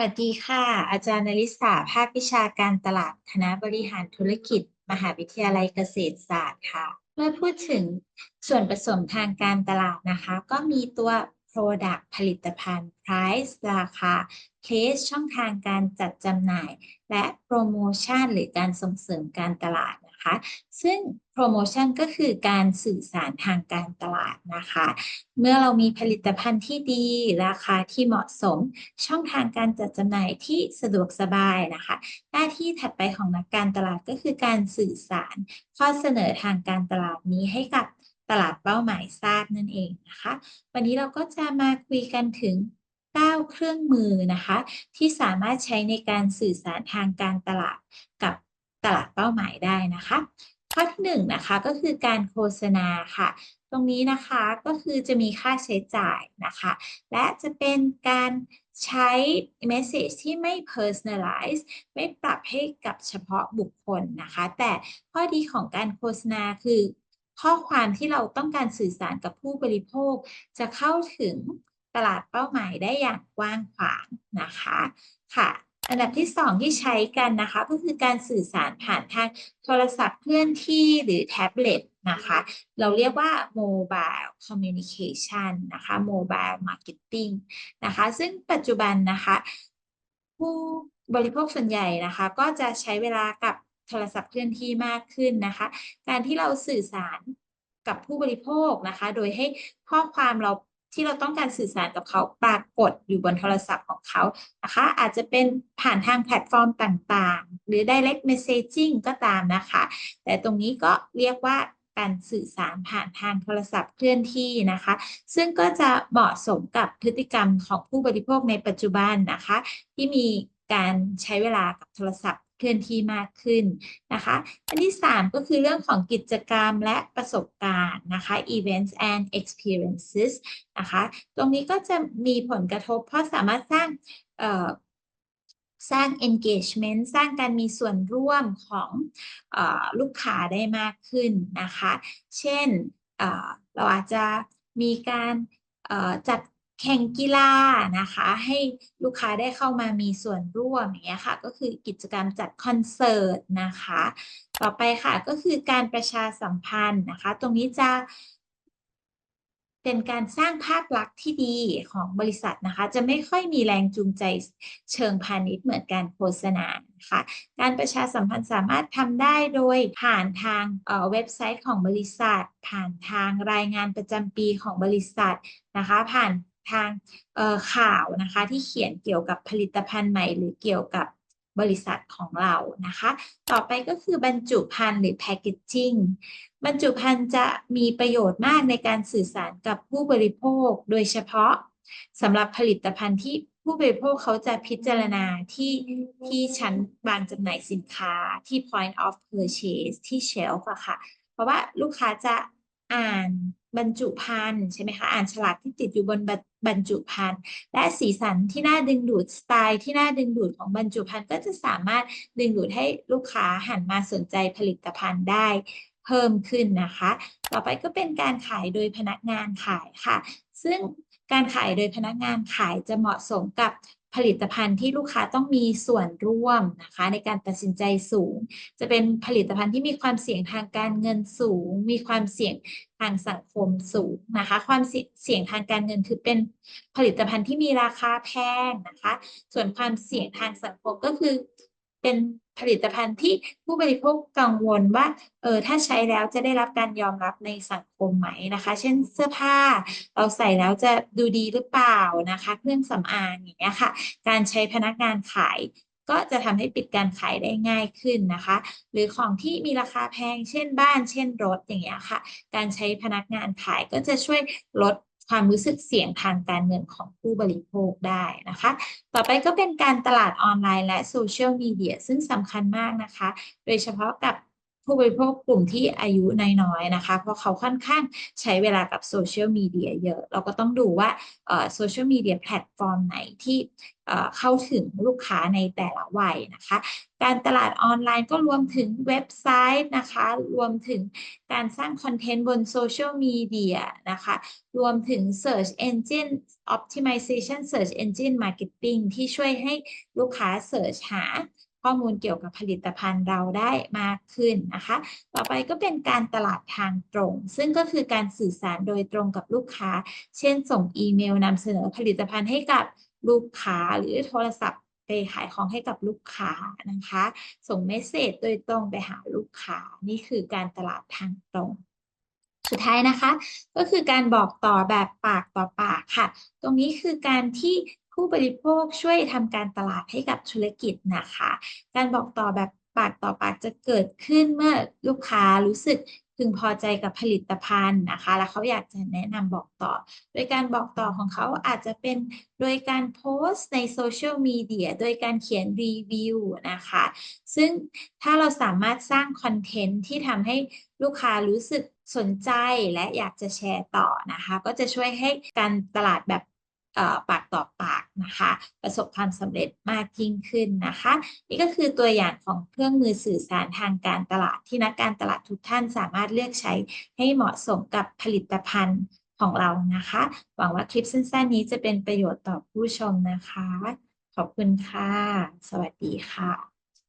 สวัสดีค่ะ อาจารย์นริษาภาควิชาการตลาดคณะบริหารธุรกิจ มหาวิทยาลัยเกษตรศาสตร์ค่ะ เมื่อพูดถึงส่วนผสมทางการตลาดนะคะ ก็มีตัว Product ผลิตภัณฑ์ Price ราคา Place ช่องทางการจัดจำหน่าย และโปรโมชั่นหรือการส่งเสริมการตลาด นะคะ ซึ่งโปรโมชั่นก็คือการสื่อสารทางการตลาดนะคะ เมื่อเรามีผลิตภัณฑ์ที่ดี ราคาที่เหมาะสม ช่องทางการจัดจำหน่ายที่สะดวกสบายนะคะ หน้าที่ถัดไปของนักการตลาดก็คือการสื่อสาร ข้อเสนอทางการตลาดนี้ให้กับตลาดเป้าหมายทราบนั่นเองนะคะ วันนี้เราก็จะมาคุยกันถึง9เครื่องมือนะคะ ที่สามารถใช้ในการสื่อสารทางการตลาดกับ ตลาดเป้าหมายได้นะคะ ข้อที่หนึ่งนะคะก็คือการโฆษณาค่ะ ตรงนี้นะคะก็คือจะมีค่าใช้จ่ายนะคะ และจะเป็นการใช้ message ที่ไม่ personalize ไม่ปรับให้กับเฉพาะบุคคลนะคะ แต่ข้อดีของการโฆษณาคือข้อความที่เราต้องการสื่อสารกับผู้บริโภค จะเข้าถึงตลาดเป้าหมายได้อย่างกว้างขวางนะคะค่ะ อันดับที่สองที่ใช้กันนะคะ ก็คือการสื่อสารผ่านทางโทรศัพท์เคลื่อนที่หรือแท็บเล็ตนะคะ เราเรียกว่า mobile communication นะคะ mobile marketing นะคะ ซึ่งปัจจุบันนะคะ ผู้บริโภคส่วนใหญ่นะคะ ก็จะใช้เวลากับโทรศัพท์เคลื่อนที่มากขึ้นนะคะ การที่เราสื่อสารกับผู้บริโภคนะคะ โดยให้ข้อความเรา ที่เราต้องการสื่อสารกับเขาปรากฏอยู่บนโทรศัพท์ของเขานะคะอาจจะเป็นผ่านทางแพลตฟอร์มต่างๆ หรือ direct messaging ก็ตามนะคะ แต่ตรงนี้ก็เรียกว่าการสื่อสารผ่านทางโทรศัพท์เคลื่อนที่นะคะ ซึ่งก็จะเหมาะสมกับพฤติกรรมของผู้บริโภคในปัจจุบันนะคะ ที่มีการใช้เวลากับโทรศัพท์ เคลื่อนที่มากขึ้นนะคะ อันที่ 3 ก็คือเรื่องของกิจกรรมและประสบการณ์นะคะ events and experiences นะคะ ตรงนี้ก็จะมีผลกระทบเพราะสามารถสร้างสร้าง engagement สร้างการมีส่วนร่วมของอลูกค้าได้มากขึ้นนะคะ เช่นเราอาจจะมีการจัด แข่งกีฬานะคะ ให้ลูกค้าได้เข้ามามีส่วนร่วมอย่างเงี้ยค่ะ ก็คือกิจกรรมจัดคอนเสิร์ตนะคะ ต่อไปค่ะก็คือการประชาสัมพันธ์นะคะ ตรงนี้จะเป็นการสร้างภาพลักษณ์ที่ดีของบริษัทนะคะ จะไม่ค่อยมีแรงจูงใจเชิงพาณิชย์เหมือนการโฆษณาค่ะ การประชาสัมพันธ์สามารถทำได้โดยผ่านทางเว็บไซต์ของบริษัท ผ่านทางรายงานประจำปีของบริษัทนะคะ ผ่าน ทางข่าวนะคะที่เขียนเกี่ยวกับผลิตภัณฑ์ใหม่ หรือเกี่ยวกับบริษัทของเรานะคะ ต่อไปก็คือบรรจุภัณฑ์หรือแพคเกจจิ้งบรรจุภัณฑ์จะมีประโยชน์มากในการสื่อสารกับผู้บริโภค โดยเฉพาะสำหรับผลิตภัณฑ์ที่ผู้บริโภคเขาจะพิจารณาที่ที่ชั้นวางจำหน่ายสินค้าที่ point of purchase ที่ shelf อะค่ะ เพราะว่าลูกค้าจะอ่าน บรรจุภัณฑ์ใช่ไหมคะ อ่านฉลากที่ติดอยู่บนบรรจุภัณฑ์และสีสันที่น่าดึงดูดสไตล์ที่น่าดึงดูดของบรรจุภัณฑ์ก็จะสามารถดึงดูดให้ลูกค้าหันมาสนใจผลิตภัณฑ์ได้เพิ่มขึ้นนะคะ ต่อไปก็เป็นการขายโดยพนักงานขายค่ะ ซึ่ง การขายโดยพนักงานขายจะเหมาะสมกับผลิตภัณฑ์ที่ลูกค้าต้องมีส่วนร่วมนะคะในการตัดสินใจสูง จะเป็นผลิตภัณฑ์ที่มีความเสี่ยงทางการเงินสูง มีความเสี่ยงทางสังคมสูงนะคะ ความเสี่ยงทางการเงินคือเป็นผลิตภัณฑ์ที่มีราคาแพงนะคะ ส่วนความเสี่ยงทางสังคมก็คือ เป็นผลิตภัณฑ์ที่ผู้บริโภคกังวลว่าเออถ้าใช้แล้วจะได้รับการยอมรับในสังคมไหมนะคะ เช่นเสื้อผ้า เราใส่แล้วจะดูดีหรือเปล่านะคะ เครื่องสำอางอย่างเงี้ยค่ะ การใช้พนักงานขายก็จะทำให้ปิดการขายได้ง่ายขึ้นนะคะ หรือของที่มีราคาแพง เช่นบ้าน เช่นรถอย่างเงี้ยค่ะ การใช้พนักงานขายก็จะช่วยลด ความรู้สึกเสี่ยงทางการเงินของผู้บริโภคได้นะคะ ต่อไปก็เป็นการตลาดออนไลน์และโซเชียลมีเดียซึ่งสำคัญมากนะคะ โดยเฉพาะกับ ผู้บริโภคกลุ่มที่อายุน้อยๆนะคะ เพราะเขาค่อนข้างใช้เวลากับโซเชียลมีเดียเยอะ เราก็ต้องดูว่าโซเชียลมีเดียแพลตฟอร์มไหนที่เข้าถึงลูกค้าในแต่ละวัยนะคะ การตลาดออนไลน์ก็รวมถึงเว็บไซต์นะคะ รวมถึงการสร้างคอนเทนต์บนโซเชียลมีเดียนะคะ รวมถึง Search Engine Optimization Search Engine Marketing ที่ช่วยให้ลูกค้าเสิร์ชหา ข้อมูลเกี่ยวกับผลิตภัณฑ์เราได้มากขึ้นนะคะ ต่อไปก็เป็นการตลาดทางตรง ซึ่งก็คือการสื่อสารโดยตรงกับลูกค้า เช่น ส่งอีเมลนำเสนอผลิตภัณฑ์ให้กับลูกค้าหรือโทรศัพท์ไปขายของให้กับลูกค้านะคะ ส่งเมสเซจโดยตรงไปหาลูกค้า นี่คือการตลาดทางตรง สุดท้ายนะคะ ก็คือการบอกต่อแบบปากต่อปากค่ะ ตรงนี้คือการที่ ผู้บริโภคช่วยทำการตลาดให้กับธุรกิจนะคะ การบอกต่อแบบปากต่อปากจะเกิดขึ้นเมื่อลูกค้ารู้สึกพึงพอใจกับผลิตภัณฑ์นะคะ แล้วเขาอยากจะแนะนำบอกต่อ โดยการบอกต่อของเขาอาจจะเป็นโดยการโพสต์ในโซเชียลมีเดียโดยการเขียนรีวิวนะคะ ซึ่งถ้าเราสามารถสร้างคอนเทนต์ที่ทำให้ลูกค้ารู้สึกสนใจและอยากจะแชร์ต่อนะคะ ก็จะช่วยให้การตลาดแบบ ปากต่อปากนะคะ ประสบความสำเร็จมากยิ่งขึ้นนะคะ นี่ก็คือตัวอย่างของเครื่องมือสื่อสารทางการตลาดที่นักการตลาดทุกท่านสามารถเลือกใช้ให้เหมาะสมกับผลิตภัณฑ์ของเรานะคะ หวังว่าคลิปสั้นๆนี้จะเป็นประโยชน์ต่อผู้ชมนะคะ ขอบคุณค่ะ สวัสดีค่ะ